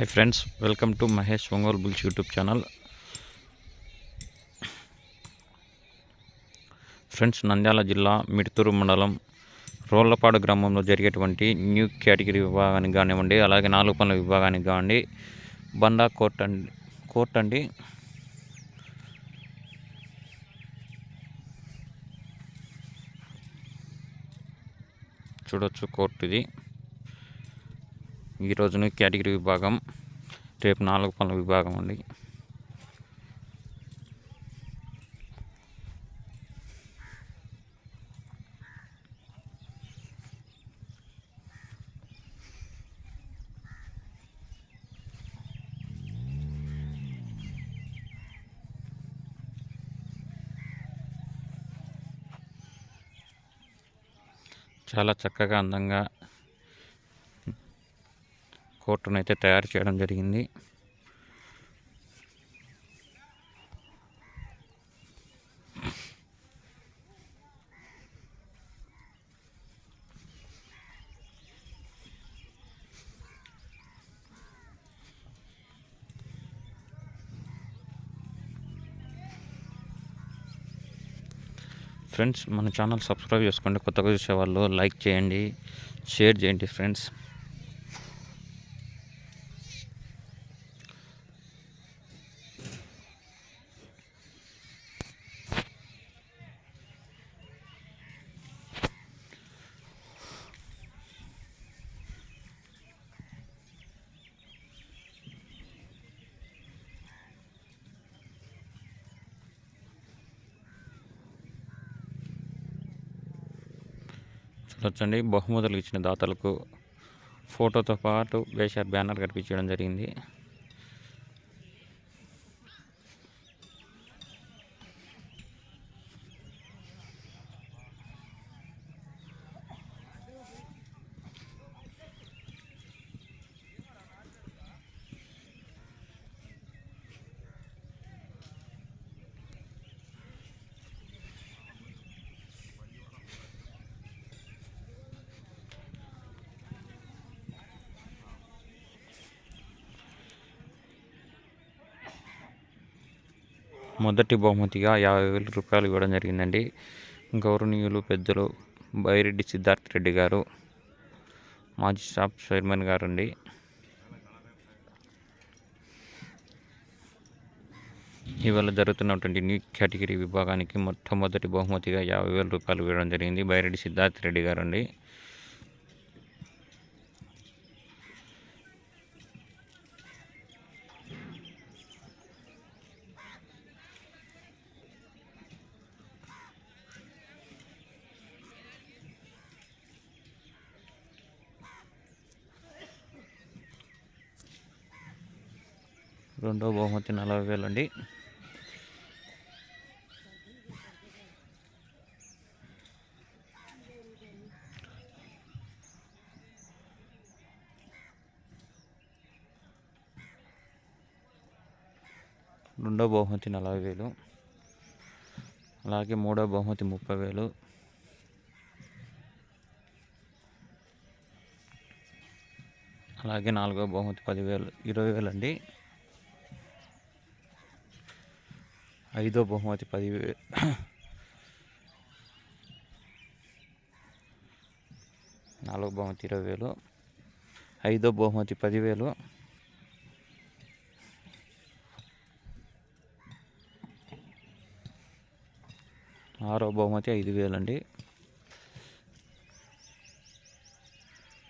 Hi friends welcome to Mahesh Ongole bulls YouTube channel friends Nandyal జిల్లా మిడుతూరు మండలం రోళ్ళపాడు గ్రామంలో జరిగేటువంటి న్యూ కేటగిరీ విభాగానికి కానివ్వండి అలాగే నాలుగు పనుల విభాగానికి కానివ్వండి బండా కోర్ట్ అండి కోర్ట్ అండి. చూడొచ్చు కోర్టు ఇది. ఈ రోజున కేటగిరీ విభాగం రేపు నాలుగు పనుల విభాగం అండి. చాలా చక్కగా అందంగా కోర్టును అయితే తయారు చేయడం జరిగింది. ఫ్రెండ్స్ మన ఛానల్ సబ్స్క్రైబ్ చేసుకోండి. కొత్తగా చూసేవాళ్ళు లైక్ చేయండి షేర్ చేయండి ఫ్రెండ్స్. చూడొచ్చండి. బహుమతులు ఇచ్చిన దాతలకు ఫోటోతో పాటు వేశారు బ్యానర్ కనిపించడం జరిగింది. మొదటి బహుమతిగా యాభై వేల రూపాయలు ఇవ్వడం జరిగిందండి. గౌరవనీయులు పెద్దలు బైరెడ్డి సిద్ధార్థ్ రెడ్డి గారు మాజీ షాప్ చైర్మన్ గారు అండి ఇవాళ జరుగుతున్నటువంటి న్యూ కేటగిరీ విభాగానికి మొట్టమొదటి బహుమతిగా యాభై వేల రూపాయలు ఇవ్వడం జరిగింది బైరెడ్డి సిద్ధార్థ్ రెడ్డి గారు అండి రెండో బహుమతి నలభై వేలు అండి. రెండో బహుమతి నలభై వేలు. అలాగే మూడో బహుమతి ముప్పై వేలు. అలాగే నాలుగో బహుమతి పదివేలు ఇరవై వేలు అండి. ఐదో బహుమతి పదివే నాలుగో బహుమతి ఇరవై వేలు. ఐదో బహుమతి పదివేలు ఆరో బహుమతి ఐదు వేలండి.